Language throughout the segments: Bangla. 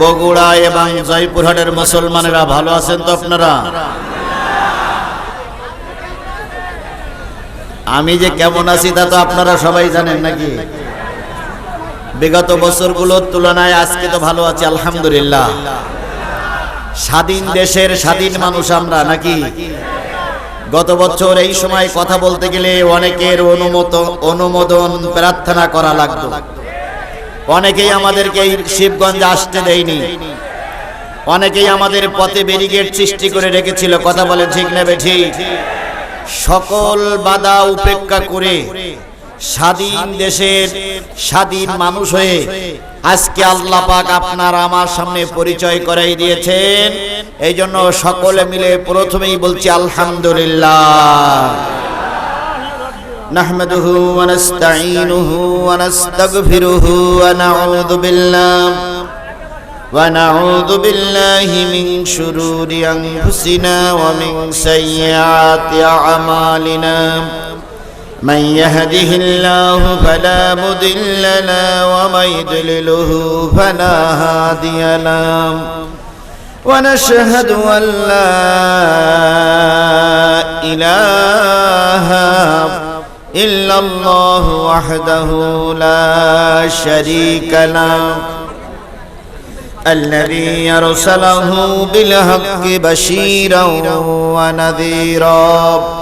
বগুড়া এবং জয়পুরহাটের মুসলমানেরা, ভালো আছেন তো আপনারা? আমি যে কেমন আছি তা তো আপনারা সবাই জানেন নাকি? বিগত বছরগুলোর তুলনায় আজকে তো ভালো আছি, আলহামদুলিল্লাহ। স্বাধীন দেশের স্বাধীন মানুষ আমরা নাকি? গত বছর এই সময় কথা বলতে গেলে অনেকের অনুমত অনুমোদন প্রার্থনা করা লাগতো। অনেকেই আমাদেরকে শিবগঞ্জ আসতে দেয়নি। অনেকেই আমাদের পথে ব্যারিকেড সৃষ্টি করে রেখেছিল, কথা বলে ঠিক নেবে ঠিক। সকল বাধা উপেক্ষা করে স্বাধীন দেশের স্বাধীন মানুষ হয়ে আজকে আল্লাহ পাক আপনার আমার সামনে পরিচয় করাই দিয়েছেন এই জন্য সকলে মিলে প্রথমেই বলছি আলহামদুলিল্লাহ نحمده ونستعينه ونستغفره ونعوذ بالله ونعوذ بالله من شرور أنفسنا ومن سيئات أعمالنا من يهده الله فلا مضل له ومن يضلله فلا هادي له. ونشهد أن لا إله إلا الله وحده لا شريك له. الذي أرسله بالحق بشيرا ونذيرا.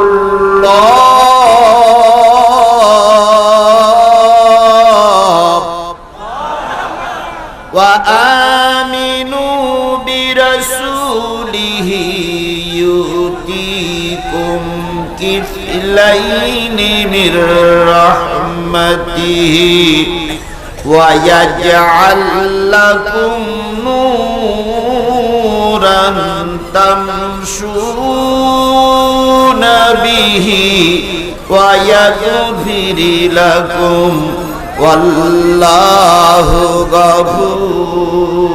الله وآمنوا برسوله يؤتيكم كفلين من رحمته ويجعل لكم نورا تمشون به ويغفر لكم والله غفور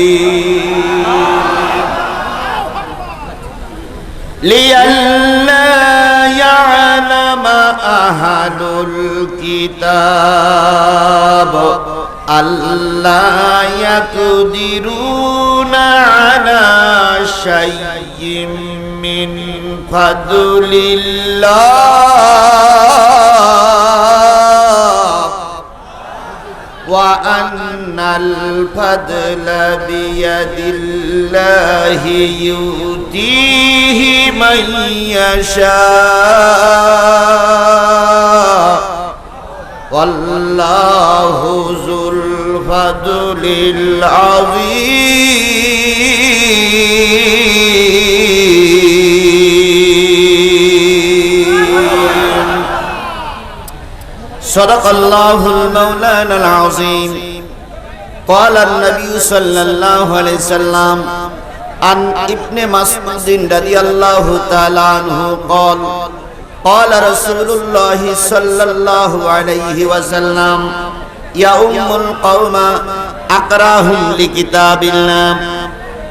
رحيم لئلا يعلم أهل الكتاب ألا يقدرون على شيء من فضل الله وأن الفضل بيد الله يؤتيه من يشاء والله ذو الفضل العظيم صدق الله المولانا العظيم قال النبي صلى الله عليه وسلم عن ابن مسعود رضي الله تعالى عنه قال قال رسول الله صلى الله عليه وسلم يا أم القوم أقراهم لكتاب الله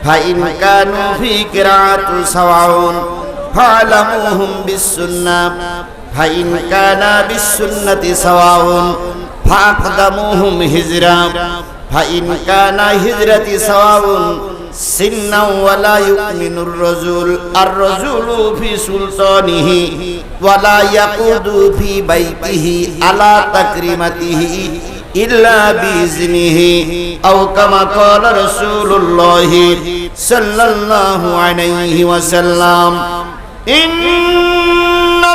فإن كانوا في قراءة سواء فاعلموهم بالسنة فإن كان بالسنة سواء فأقدموهم هجرا فإن كان هجرة سواء ওয়ালা ইউমিনুর রাজুল, আর রাজুলু ফি সুলতানিহি, ওয়ালা আলা তাকরিমাতিহি, ইল্লা বিজনিহি আও কামা ক্বালা রাসূলুল্লাহ সাল্লাল্লাহু আলাইহি ওয়াসাল্লাম। ইন্নাল্লাহ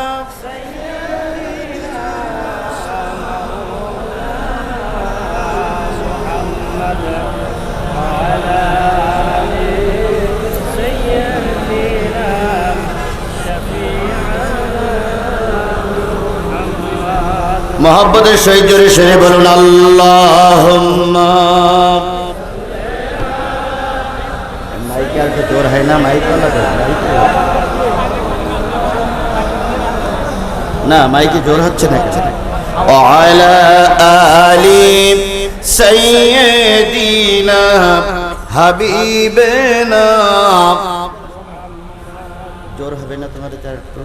মোহাম্মদের সহিত জোরে সরে বলুন আল্লাহ মাইকে আর তো জোর হয় না মাইক না মাইকে জোর হচ্ছে না وعلى آل سيدنا حبيبنا জোর হবে না তোমার এটা একটু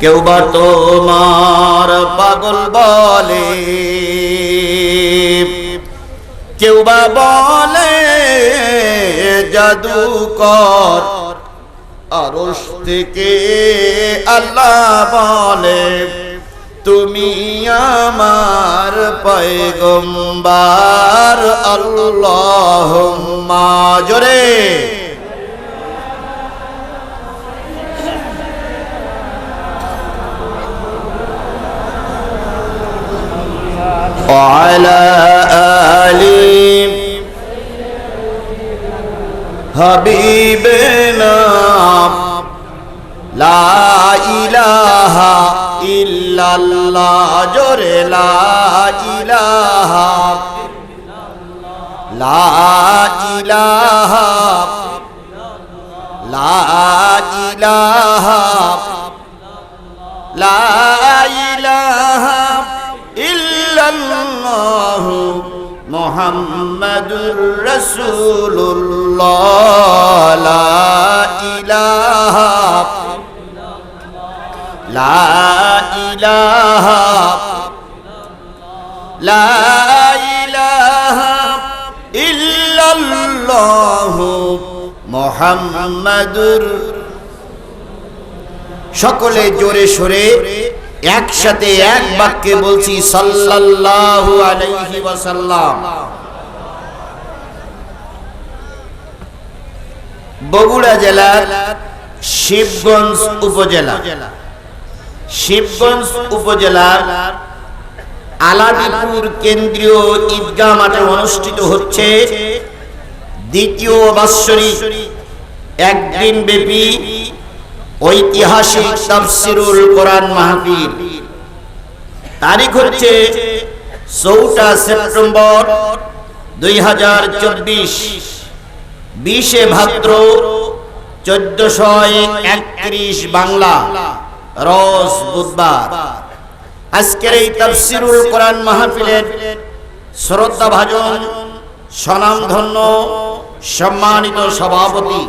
কেউ বা তোমার পাগল বলে, কেউ বা বলে, জাদুকর আরশ থেকে আল্লাহ বলে, তুমি আমার পয়গম্বার আল্লাহ জোরে। وعلى آل حبيبنا لا إله إلا الله جر لا إله لا إله لا إله لا إله. মোহাম্মদুর রসুল্লাহ লা ইলাহ লা ইলাহ ইল্লাল্লাহ মোহাম্মদুর। সকলে জোরে সোরে একসাথে এক বাক্যে বলছি, সাল্লাল্লাহু আলাইহি ওয়াসাল্লাম। বগুড়া জেলার শিবগঞ্জ উপজেলা। শিবগঞ্জ উপজেলার আলাদিপুর কেন্দ্রীয় ঈদগাহ মাঠে অনুষ্ঠিত হচ্ছে দ্বিতীয় বাৎসরিক একদিন ব্যাপী ঐতিহাসিক তাফসিরুল কোরআন মাহফিল। তারিখ হচ্ছে চৌঠা সেপ্টেম্বর দুই হাজার চব্বিশ। বিশে ভাদ্র চোদ্দশো একত্রিশ বাংলা রস বুধবার। আজকের এই তাফসিরুল কোরআন মাহফিলের শ্রদ্ধা ভাজন স্বনামধন্য, সম্মানিত সভাপতি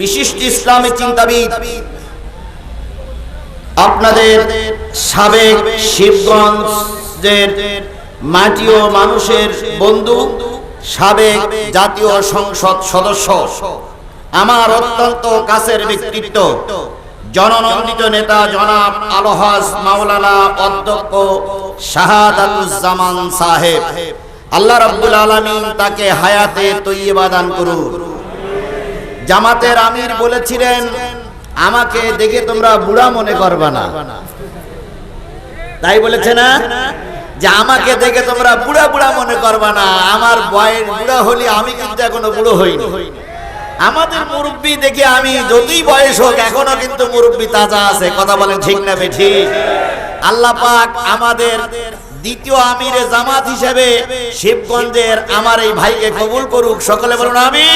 বিশিষ্ট ইসলামী চিন্তাবিদ, আপনাদের সাবেক শিবগঞ্জের মাটি ও মানুষের বন্ধু, সাবেক জাতীয় সংসদ সদস্য, আমার অত্যন্ত কাছের ব্যক্তিত্ব, জননন্দিত নেতা জনাব আলহাজ মাওলানা অধ্যক্ষ শাহাদাতুজ্জামান সাহেব। আল্লাহ রাব্বুল আলামিন তাকে হায়াতে তৈয়বা দান করুন। জামাতের আমির বলেছিলেন, আমাকে দেখে তোমরা বুড়া মনে করবে না। তাই বলেছে না? যে আমাকে দেখে তোমরা বুড়া বুড়া মনে করবা না। আমার বয়স বুড়া হলে আমি কিন্তু এখনও বুড়ো হইনি। আমাদের মুরব্বী দেখে আমি যতই বয়স হোক, এখনও কিন্তু মুরব্বী তাজা আছে। কথা বলেন ঠিক না ঠিক? আল্লাহ পাক আমাদের দ্বিতীয় আমিরে জামাত হিসেবে শিবগঞ্জের আমার এই ভাইকে কবুল করুক। সকলে বলুন আমি